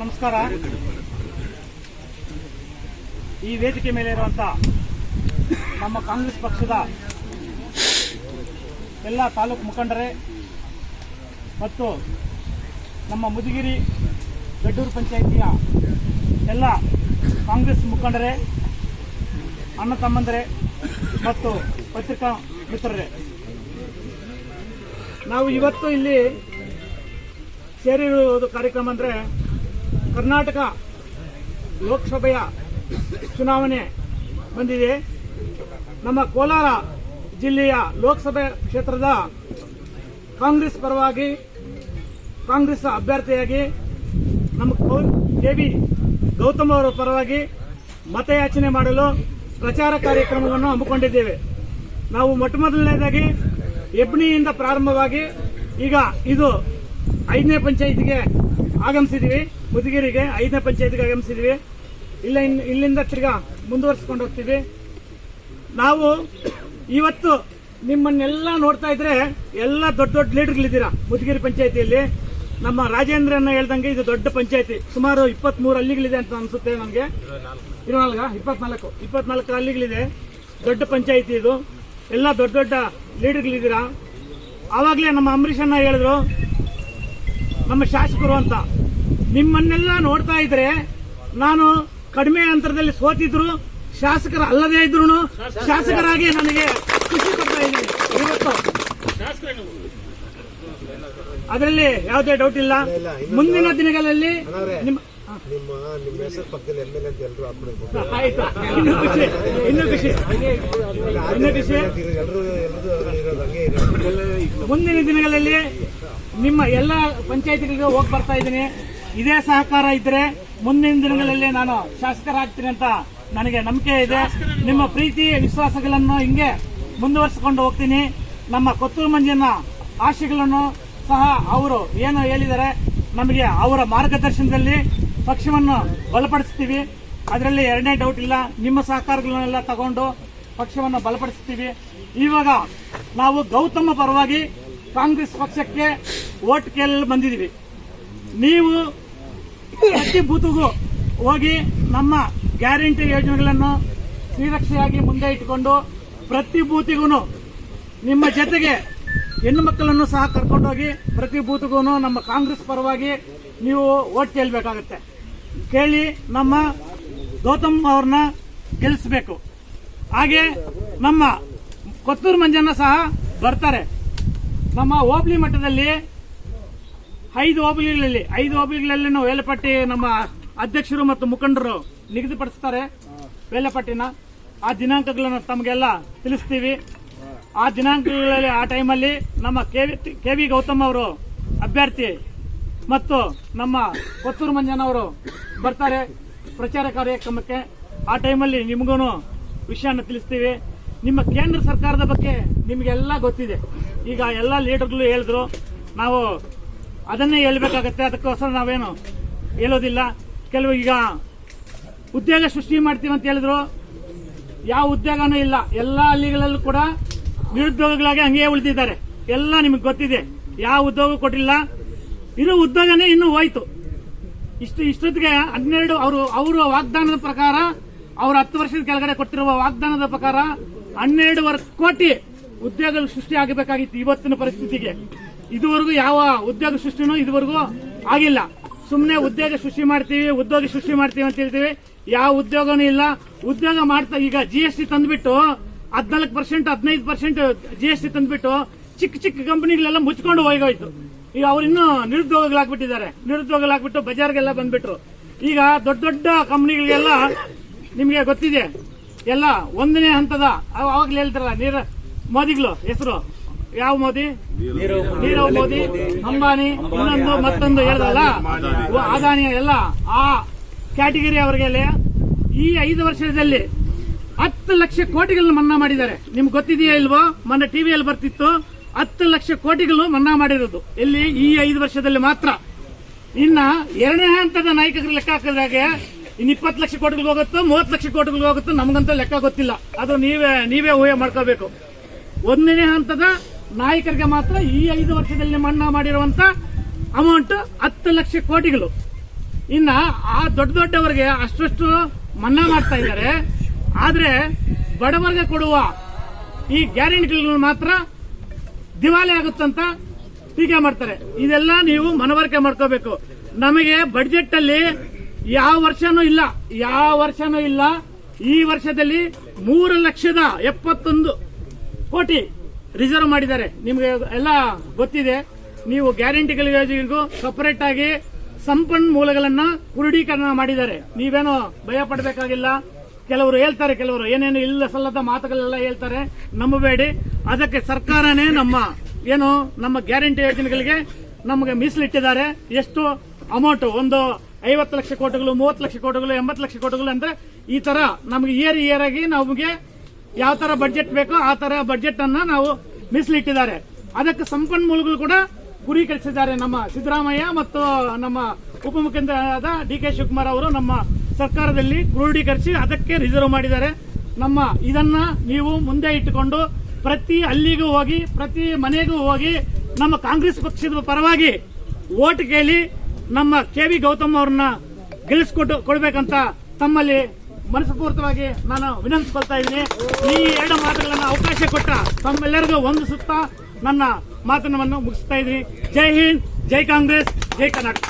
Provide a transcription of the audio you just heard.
ನಮಸ್ಕಾರ. ಈ ವೇದಿಕೆ ಮೇಲೆ ಇರುವಂತ ನಮ್ಮ ಕಾಂಗ್ರೆಸ್ ಪಕ್ಷದ ಎಲ್ಲ ತಾಲೂಕು ಮುಖಂಡರೇ ಮತ್ತು ನಮ್ಮ ಮುದಿಗಿರಿ ಗಡ್ಡೂರು ಪಂಚಾಯಿತಿಯ ಎಲ್ಲ ಕಾಂಗ್ರೆಸ್ ಮುಖಂಡರೇ, ಅಣ್ಣ ತಮ್ಮಂದರೇ ಮತ್ತು ಪತ್ರಿಕಾ ಮಿತ್ರರೇ. ನಾವು ಇವತ್ತು ಇಲ್ಲಿ ಸೇರಿರುವುದು ಕಾರ್ಯಕ್ರಮ ಅಂದರೆ ಕರ್ನಾಟಕ ಲೋಕಸಭೆಯ ಚುನಾವಣೆ ಬಂದಿದೆ. ನಮ್ಮ ಕೋಲಾರ ಜಿಲ್ಲೆಯ ಲೋಕಸಭೆ ಕ್ಷೇತ್ರದ ಕಾಂಗ್ರೆಸ್ ಪರವಾಗಿ ಕಾಂಗ್ರೆಸ್ ಅಭ್ಯರ್ಥಿಯಾಗಿ ನಮ್ಮ ಕೆ ವಿ ಗೌತಮ್ ಅವರ ಪರವಾಗಿ ಮತಯಾಚನೆ ಮಾಡಲು ಪ್ರಚಾರ ಕಾರ್ಯಕ್ರಮವನ್ನು ಹಮ್ಮಿಕೊಂಡಿದ್ದೇವೆ. ನಾವು ಮೊಟ್ಟ ಮೊದಲನೇದಾಗಿ ಎಬ್ನಿಯಿಂದ ಪ್ರಾರಂಭವಾಗಿ ಈಗ ಇದು ಐದನೇ ಪಂಚಾಯತಿಗೆ ಆಗಮಿಸಿದೀವಿ. ಮುದುಗಿರಿಗೆ ಐದನೇ ಪಂಚಾಯತ್ಗೆ ಆಗಮಿಸಿದೀವಿ. ಇಲ್ಲ ಇಲ್ಲಿಂದ ತಿರ್ಗಾ ಮುಂದುವರಿಸ್ಕೊಂಡು ಹೋಗ್ತೀವಿ. ನಾವು ಇವತ್ತು ನಿಮ್ಮನ್ನೆಲ್ಲ ನೋಡ್ತಾ ಇದ್ರೆ ಎಲ್ಲ ದೊಡ್ಡ ದೊಡ್ಡ ಲೀಡರ್ಗಳಿದ್ದೀರಾ ಮುದುಗಿರಿ ಪಂಚಾಯತಿಯಲ್ಲಿ. ನಮ್ಮ ರಾಜೇಂದ್ರನ್ನ ಹೇಳ್ದಂಗೆ ಇದು ದೊಡ್ಡ ಪಂಚಾಯತಿ. ಸುಮಾರು ಇಪ್ಪತ್ಮೂರು ಹಳ್ಳಿಗಳಿದೆ ಅಂತ ಅನ್ಸುತ್ತೆ ನಮಗೆ ಇರುವಾಗ ಇಪ್ಪತ್ನಾಲ್ಕು ಇಪ್ಪತ್ನಾಲ್ಕು ಹಳ್ಳಿಗಳಿದೆ. ದೊಡ್ಡ ಪಂಚಾಯತಿ ಇದು. ಎಲ್ಲ ದೊಡ್ಡ ದೊಡ್ಡ ಲೀಡರ್ಗಳಿದ್ದೀರಾ. ಆವಾಗಲೇ ನಮ್ಮ ಅಂಬರೀಷ್ ಅಣ್ಣ ಹೇಳಿದ್ರು ನಮ್ಮ ಶಾಸಕರು ಅಂತ. ನಿಮ್ಮನ್ನೆಲ್ಲ ನೋಡ್ತಾ ಇದ್ರೆ ನಾನು ಕಡಿಮೆ ಅಂತರದಲ್ಲಿ ಸೋತಿದ್ರು ಶಾಸಕರ ಅಲ್ಲದೇ ಇದ್ರು ಶಾಸಕರಾಗಿ ನನಗೆ ಖುಷಿ ಕೊಡ್ತಾ ಇದ್ದೀನಿ. ಇವತ್ತು ಅದರಲ್ಲಿ ಯಾವುದೇ ಡೌಟ್ ಇಲ್ಲ. ಮುಂದಿನ ದಿನಗಳಲ್ಲಿ ನಿಮ್ಮ ನಿಮ್ಮ ನಿಮ್ಮ ಹೆಸರು ಪಕ್ಕದಲ್ಲಿ ಎಂ ಎಲ್ ಅಂತ ಎಲ್ಲರೂ ಇರೋದು ಹಂಗೆ ಇರೋದು. ಮುಂದಿನ ದಿನಗಳಲ್ಲಿ ನಿಮ್ಮ ಎಲ್ಲ ಪಂಚಾಯತಿಗಳಿಗೆ ಹೋಗಿ ಬರ್ತಾ ಇದ್ದೀನಿ. ಇದೇ ಸಹಕಾರ ಇದ್ರೆ ಮುಂದಿನ ದಿನಗಳಲ್ಲಿ ನಾನು ಶಾಸಕರಾಗ್ತೀನಿ ಅಂತ ನನಗೆ ನಂಬಿಕೆ ಇದೆ. ನಿಮ್ಮ ಪ್ರೀತಿ ವಿಶ್ವಾಸಗಳನ್ನು ಹಿಂಗೆ ಮುಂದುವರಿಸಿಕೊಂಡು ಹೋಗ್ತೀನಿ. ನಮ್ಮ ಕೊತ್ತೂರು ಮಂಜಿನ ಆಶೆಗಳನ್ನು ಸಹ ಅವರು ಏನು ಹೇಳಿದ್ದಾರೆ. ನಮಗೆ ಅವರ ಮಾರ್ಗದರ್ಶನದಲ್ಲಿ ಪಕ್ಷವನ್ನು ಬಲಪಡಿಸ್ತೀವಿ. ಅದರಲ್ಲಿ ಎರಡನೇ ಡೌಟ್ ಇಲ್ಲ. ನಿಮ್ಮ ಸಹಕಾರಗಳನ್ನೆಲ್ಲ ತಗೊಂಡು ಪಕ್ಷವನ್ನು ಬಲಪಡಿಸ್ತೀವಿ. ಇವಾಗ ನಾವು ಗೌತಮ ಪರವಾಗಿ ಕಾಂಗ್ರೆಸ್ ಪಕ್ಷಕ್ಕೆ ಓಟ್ ಕೇಳಲು ಬಂದಿದ್ದೀವಿ. ನೀವು ಪ್ರತಿ ಬೂತ್ಗೂ ಹೋಗಿ ನಮ್ಮ ಗ್ಯಾರಂಟಿ ಯೋಜನೆಗಳನ್ನು ಶ್ರೀರಕ್ಷೆಯಾಗಿ ಮುಂದೆ ಇಟ್ಟುಕೊಂಡು ಪ್ರತಿ ಬೂತಿಗೂ ನಿಮ್ಮ ಜೊತೆಗೆ ಹೆಣ್ಣು ಮಕ್ಕಳನ್ನು ಸಹ ಕರ್ಕೊಂಡೋಗಿ ಪ್ರತಿ ಬೂತ್ಗೂ ನಮ್ಮ ಕಾಂಗ್ರೆಸ್ ಪರವಾಗಿ ನೀವು ಓಟ್ ಕೇಳಬೇಕಾಗತ್ತೆ. ಕೇಳಿ ನಮ್ಮ ಗೌತಮ್ ಅವ್ರನ್ನ ಗೆಲ್ಲಿಸಬೇಕು. ಹಾಗೆ ನಮ್ಮ ಕೊತ್ತೂರು ಮಂಜನ್ನ ಸಹ ಬರ್ತಾರೆ. ನಮ್ಮ ಹೋಬಳಿ ಮಟ್ಟದಲ್ಲಿ ಐದು ಹೋಬಳಿಗಳಲ್ಲಿ ಐದು ಹೋಬಳಿಗಳಲ್ಲಿ ನಾವು ನಮ್ಮ ಅಧ್ಯಕ್ಷರು ಮತ್ತು ಮುಖಂಡರು ನಿಗದಿಪಡಿಸ್ತಾರೆ ವೇಲಪಟ್ಟಿನ. ಆ ದಿನಾಂಕಗಳನ್ನು ತಮಗೆಲ್ಲ ತಿಳಿಸ್ತೀವಿ. ಆ ದಿನಾಂಕಗಳಲ್ಲಿ ಆ ಟೈಮಲ್ಲಿ ನಮ್ಮ ಕೆ ವಿ ಗೌತಮ್ ಅವರು ಅಭ್ಯರ್ಥಿ ಮತ್ತು ನಮ್ಮ ಕೊತ್ತೂರು ಮಂಜನವರು ಬರ್ತಾರೆ ಪ್ರಚಾರ ಕಾರ್ಯಕ್ರಮಕ್ಕೆ. ಆ ಟೈಮಲ್ಲಿ ನಿಮಗೂ ವಿಷಯನ ತಿಳಿಸ್ತೀವಿ. ನಿಮ್ಮ ಕೇಂದ್ರ ಸರ್ಕಾರದ ಬಗ್ಗೆ ನಿಮಗೆಲ್ಲ ಗೊತ್ತಿದೆ. ಈಗ ಎಲ್ಲ ಲೀಡರ್ಗಳು ಹೇಳಿದ್ರು. ನಾವು ಅದನ್ನೇ ಹೇಳ್ಬೇಕಾಗತ್ತೆ. ಅದಕ್ಕೋಸ್ಕರ ನಾವೇನು ಹೇಳೋದಿಲ್ಲ. ಕೆಲವು ಈಗ ಉದ್ಯೋಗ ಸೃಷ್ಟಿ ಮಾಡ್ತೀವಿ ಅಂತ ಹೇಳಿದ್ರು. ಯಾವ ಉದ್ಯೋಗನೂ ಇಲ್ಲ. ಎಲ್ಲ ಹಳ್ಳಿಗಳಲ್ಲೂ ಕೂಡ ನಿರುದ್ಯೋಗಿಗಳಾಗಿ ಹಂಗೆ ಉಳಿದಿದ್ದಾರೆ. ಎಲ್ಲ ನಿಮಗೆ ಗೊತ್ತಿದೆ. ಯಾವ ಉದ್ಯೋಗ ಕೊಟ್ಟಿಲ್ಲ. ಇರೋ ಉದ್ಯೋಗನೇ ಇನ್ನೂ ಹೋಯ್ತು. ಇಷ್ಟು ಇಷ್ಟೊತ್ತಿಗೆ ಹನ್ನೆರಡು ಅವರು ಅವರು ವಾಗ್ದಾನದ ಪ್ರಕಾರ, ಅವರು ಹತ್ತು ವರ್ಷದ ಕೆಳಗಡೆ ಕೊಟ್ಟಿರುವ ವಾಗ್ದಾನದ ಪ್ರಕಾರ ಹನ್ನೆರಡುವರೆ ಕೋಟಿ ಉದ್ಯೋಗ ಸೃಷ್ಟಿ ಆಗಬೇಕಾಗಿತ್ತು ಇವತ್ತಿನ ಪರಿಸ್ಥಿತಿಗೆ. ಇದುವರೆಗೂ ಯಾವ ಉದ್ಯೋಗ ಸೃಷ್ಟಿನೂ ಇದುವರೆಗೂ ಆಗಿಲ್ಲ. ಸುಮ್ಮನೆ ಉದ್ಯೋಗ ಸೃಷ್ಟಿ ಮಾಡ್ತೀವಿ, ಉದ್ಯೋಗ ಸೃಷ್ಟಿ ಮಾಡ್ತೀವಿ ಅಂತ ಹೇಳ್ತೀವಿ. ಯಾವ ಉದ್ಯೋಗನೂ ಇಲ್ಲ. ಉದ್ಯೋಗ ಮಾಡ್ತಾ, ಈಗ ಜಿ ಎಸ್ ಟಿ ತಂದ್ಬಿಟ್ಟು ಹದಿನಾಲ್ಕು ಪರ್ಸೆಂಟ್, ಹದಿನೈದು ಪರ್ಸೆಂಟ್ ಜಿ ಎಸ್ ಟಿ ತಂದ್ಬಿಟ್ಟು ಚಿಕ್ಕ ಚಿಕ್ಕ ಕಂಪನಿಗಳೆಲ್ಲ ಮುಚ್ಕೊಂಡು ಹೋಗೋಯ್ತು ಈಗ ಅವ್ರು ಹಾಕ್ಬಿಟ್ಟಿದ್ದಾರೆ ನಿರುದ್ಯೋಗಿಗಳಾಗ್ಬಿಟ್ಟಿದ್ದಾರೆ. ನಿರುದ್ಯೋಗಿಗಳಾಗ್ಬಿಟ್ಟು ಬಜಾರ್ಗೆಲ್ಲ ಬಂದ್ಬಿಟ್ರು. ಈಗ ದೊಡ್ಡ ದೊಡ್ಡ ಕಂಪ್ನಿಗಳಿಗೆಲ್ಲ ನಿಮಗೆ ಗೊತ್ತಿದೆ. ಎಲ್ಲ ಒಂದನೇ ಹಂತದ ಅವ- ಅವಾಗ್ಲೇ ಹೇಳ್ತಾರಲ್ಲ ನೀರ ಮೋದಿಗಳು ಹೆಸರು. ಯಾವ ಮೋದಿ? ನೀರವ್ ಮೋದಿ ಅಂಬಾನಿ ಇನ್ನೊಂದು ಮತ್ತೊಂದು ಹೇಳ್ದಲ್ಲ? ಅದಾನಿ. ಎಲ್ಲ ಆ ಕ್ಯಾಟಗರಿ ಅವರಿಗೆ ಈ ಐದು ವರ್ಷದಲ್ಲಿ ಹತ್ತು ಲಕ್ಷ ಕೋಟಿಗಳನ್ನ ಮನ್ನಾ ಮಾಡಿದ್ದಾರೆ. ನಿಮ್ಗೆ ಗೊತ್ತಿದೆಯಾ ಇಲ್ವೋ? ಮೊನ್ನೆ ಟಿವಿಯಲ್ಲಿ ಬರ್ತಿತ್ತು. ಹತ್ತು ಲಕ್ಷ ಕೋಟಿಗಳು ಮನ್ನಾ ಮಾಡಿರೋದು. ಇಲ್ಲಿ ಈ ಐದು ವರ್ಷದಲ್ಲಿ ಮಾತ್ರ. ಇನ್ನ ಎರಡನೇ ಹಂತದ ನಾಯಕರಿಗೆ ಲೆಕ್ಕ ಹಾಕಿದಾಗ ಇನ್ ಇಪ್ಪತ್ತು ಲಕ್ಷ ಕೋಟಿಗಳು ಹೋಗುತ್ತೋ, ಮೂವತ್ತು ಲಕ್ಷ ಕೋಟಿಗಳು ಹೋಗುತ್ತೋ ನಮಗಂತ ಲೆಕ್ಕ ಗೊತ್ತಿಲ್ಲ. ಅದು ನೀವೇ ನೀವೇ ಊಹೆ ಮಾಡ್ಕೋಬೇಕು. ಒಂದನೇ ಹಂತದ ನಾಯಕರಿಗೆ ಮಾತ್ರ ಈ ಐದು ವರ್ಷದಲ್ಲಿ ಮನ್ನಾ ಮಾಡಿರುವಂತ ಅಮೌಂಟ್ ಹತ್ತು ಲಕ್ಷ ಕೋಟಿಗಳು. ಇನ್ನ ಆ ದೊಡ್ಡ ದೊಡ್ಡವರಿಗೆ ಅಷ್ಟಷ್ಟು ಮನ್ನಾ ಮಾಡ್ತಾ ಇದ್ದಾರೆ. ಆದ್ರೆ ಬಡವರಿಗೆ ಕೊಡುವ ಈ ಗ್ಯಾರಂಟಿಗಳು ಮಾತ್ರ ದಿವಾಳಿ ಆಗುತ್ತಂತ ಟೀಕೆ ಮಾಡ್ತಾರೆ. ಇದೆಲ್ಲ ನೀವು ಮನವರಿಕೆ ಮಾಡ್ಕೋಬೇಕು. ನಮಗೆ ಬಡ್ಜೆಟ್ ಅಲ್ಲಿ ಯಾವ ವರ್ಷನೂ ಇಲ್ಲ, ಯಾವ ವರ್ಷನೂ ಇಲ್ಲ. ಈ ವರ್ಷದಲ್ಲಿ ಮೂರು ಲಕ್ಷದ ಎಪ್ಪತ್ತೊಂದು ಕೋಟಿ ರಿಸರ್ವ್ ಮಾಡಿದ್ದಾರೆ. ನಿಮಗೆ ಎಲ್ಲ ಗೊತ್ತಿದೆ. ನೀವು ಗ್ಯಾರಂಟಿಗಳ ಯೋಜನೆಗೂ ಸಪರೇಟ್ ಆಗಿ ಸಂಪನ್ಮೂಲಗಳನ್ನ ಕ್ರೋಢೀಕರಣ ಮಾಡಿದ್ದಾರೆ. ನೀವೇನೋ ಭಯ ಪಡಬೇಕಾಗಿಲ್ಲ. ಕೆಲವರು ಹೇಳ್ತಾರೆ, ಕೆಲವರು ಏನೇನು ಇಲ್ಲ ಸಲ್ಲದ ಮಾತುಗಳೆಲ್ಲ ಹೇಳ್ತಾರೆ. ನಂಬಬೇಡಿ. ಅದಕ್ಕೆ ಸರ್ಕಾರನೇ ನಮ್ಮ ಏನು ನಮ್ಮ ಗ್ಯಾರಂಟಿ ಯೋಜನೆಗಳಿಗೆ ನಮಗೆ ಮೀಸಲಿಟ್ಟಿದ್ದಾರೆ. ಎಷ್ಟು ಅಮೌಂಟ್? ಒಂದು ಐವತ್ತು ಲಕ್ಷ ಕೋಟಿಗಳು, ಮೂವತ್ತು ಲಕ್ಷ ಕೋಟಿಗಳು, ಎಂಬತ್ತು ಲಕ್ಷ ಕೋಟಿಗಳು ಅಂದ್ರೆ ಈ ತರ ನಮಗೆ ಇಯರ್ ಇಯರ್ ಆಗಿ ನಮಗೆ ಯಾವ ತರ ಬಜೆಟ್ ಬೇಕೋ ಆ ತರ ಬಜೆಟ್ ಅನ್ನ ನಾವು ಮೀಸಲಿಟ್ಟಿದ್ದಾರೆ. ಅದಕ್ಕೆ ಸಂಪನ್ಮೂಲಗಳು ಕೂಡ ಗುರಿ ಕಳಿಸಿದ್ದಾರೆ ನಮ್ಮ ಸಿದ್ದರಾಮಯ್ಯ ಮತ್ತು ನಮ್ಮ ಉಪಮುಖ್ಯಮಂತ್ರಿಯಾದ ಡಿ ಕೆ ಶಿವಕುಮಾರ್ ಅವರು ನಮ್ಮ ಸರ್ಕಾರದಲ್ಲಿ ಕ್ರೋಢೀಕರಿಸಿ ಅದಕ್ಕೆ ರಿಸರ್ವ್ ಮಾಡಿದ್ದಾರೆ. ನಮ್ಮ ಇದನ್ನ ನೀವು ಮುಂದೆ ಇಟ್ಟುಕೊಂಡು ಪ್ರತಿ ಅಲ್ಲಿಗೂ ಹೋಗಿ, ಪ್ರತಿ ಮನೆಗೂ ಹೋಗಿ ನಮ್ಮ ಕಾಂಗ್ರೆಸ್ ಪಕ್ಷದ ಪರವಾಗಿ ಓಟ್ ಕೇಳಿ ನಮ್ಮ ಕೆ ವಿ ಗೌತಮ್ ಅವ್ರನ್ನ ಗೆಲ್ಲಿಸ್ಕೊಟ್ಟು ಕೊಡ್ಬೇಕಂತ ತಮ್ಮಲ್ಲಿ ಮನಸ್ಪೂರ್ತವಾಗಿ ನಾನು ವಿನಂತಿಸ್ಕೊಳ್ತಾ ಇದ್ದೀನಿ. ಈ ಎರಡು ಮಾತುಗಳನ್ನು ಅವಕಾಶ ಕೊಟ್ಟ ತಮ್ಮೆಲ್ಲರಿಗೂ ಒಂದು ಸುತ್ತ ನನ್ನ ಮಾತನವನ್ನು ಮುಗಿಸ್ತಾ ಇದ್ದೀನಿ. ಜೈ ಹಿಂದ್, ಜೈ ಕಾಂಗ್ರೆಸ್, ಜೈ ಕರ್ನಾಟಕ.